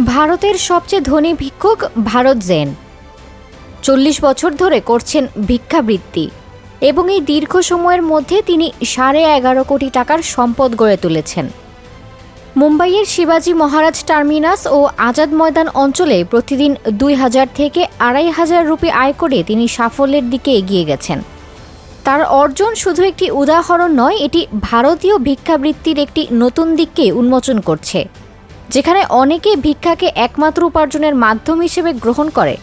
ভারতের সবচেয়ে ধনী ভিক্ষুক ভারত জেন চল্লিশ বছর ধরে করছেন ভিক্ষাবৃত্তি এবং এই দীর্ঘ সময়ের মধ্যে তিনি সাড়ে এগারো কোটি টাকার সম্পদ গড়ে তুলেছেন। মুম্বাইয়ের শিবাজি মহারাজ টার্মিনাস ও আজাদ ময়দান অঞ্চলে প্রতিদিন দুই হাজার থেকে আড়াই হাজার রুপি আয় করে তিনি সাফল্যের দিকে এগিয়ে গেছেন। তার অর্জন শুধু একটি উদাহরণ নয়, এটি ভারতীয় ভিক্ষাবৃত্তির একটি নতুন দিককে উন্মোচন করছে। যেখানে অনেকে ভিক্ষাকে একমাত্র উপার্জনের মাধ্যম হিসেবে গ্রহণ করে,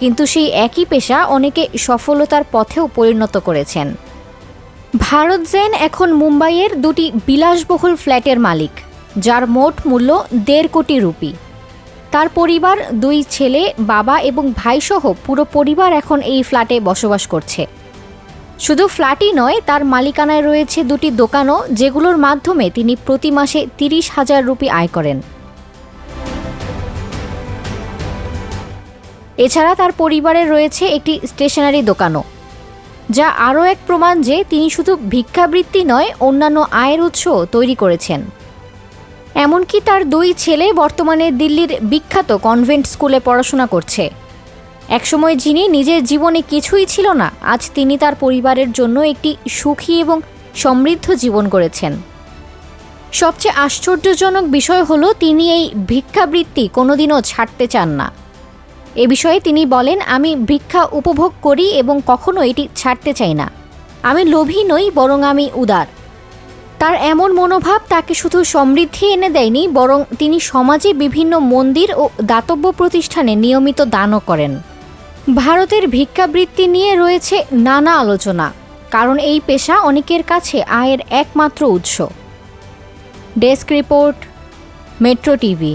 কিন্তু সেই একই পেশা অনেকে সফলতার পথেও পরিণত করেছেন। ভারত জেন এখন মুম্বাইয়ের দুটি বিলাসবহুল ফ্ল্যাটের মালিক, যার মোট মূল্য দেড় কোটি রুপি। তার পরিবার, দুই ছেলে, বাবা এবং ভাইসহ পুরো পরিবার এখন এই ফ্ল্যাটে বসবাস করছে। শুধু ফ্ল্যাটই নয়, তার মালিকানায় রয়েছে দুটি দোকানও, যেগুলোর মাধ্যমে তিনি প্রতি মাসে তিরিশ হাজার রুপি আয় করেন। এছাড়া তার পরিবারের রয়েছে একটি স্টেশনারি দোকানও, যা আরও এক প্রমাণ যে তিনি শুধু ভিক্ষাবৃত্তি নয়, অন্যান্য আয়ের উৎস তৈরি করেছেন। এমনকি তার দুই ছেলে বর্তমানে দিল্লির বিখ্যাত কনভেন্ট স্কুলে পড়াশোনা করছে। একসময় যিনি নিজের জীবনে কিছুই ছিল না, আজ তিনি তার পরিবারের জন্য একটি সুখী এবং সমৃদ্ধ জীবন করেছেন। সবচেয়ে আশ্চর্যজনক বিষয় হলো, তিনি এই ভিক্ষাবৃত্তি কোনোদিনও ছাড়তে চান না। এ বিষয়ে তিনি বলেন, আমি ভিক্ষা উপভোগ করি এবং কখনো এটি ছাড়তে চাই না। আমি লোভী নই, বরং আমি উদার। তার এমন মনোভাব তাকে শুধু সমৃদ্ধি এনে দেয়নি, বরং তিনি সমাজে বিভিন্ন মন্দির ও দাতব্য প্রতিষ্ঠানে নিয়মিত দানও করেন। ভারতের ভিক্ষাবৃত্তি নিয়ে রয়েছে নানা আলোচনা, কারণ এই পেশা অনেকের কাছে আয়ের একমাত্র উৎস। Desk report, Metro TV.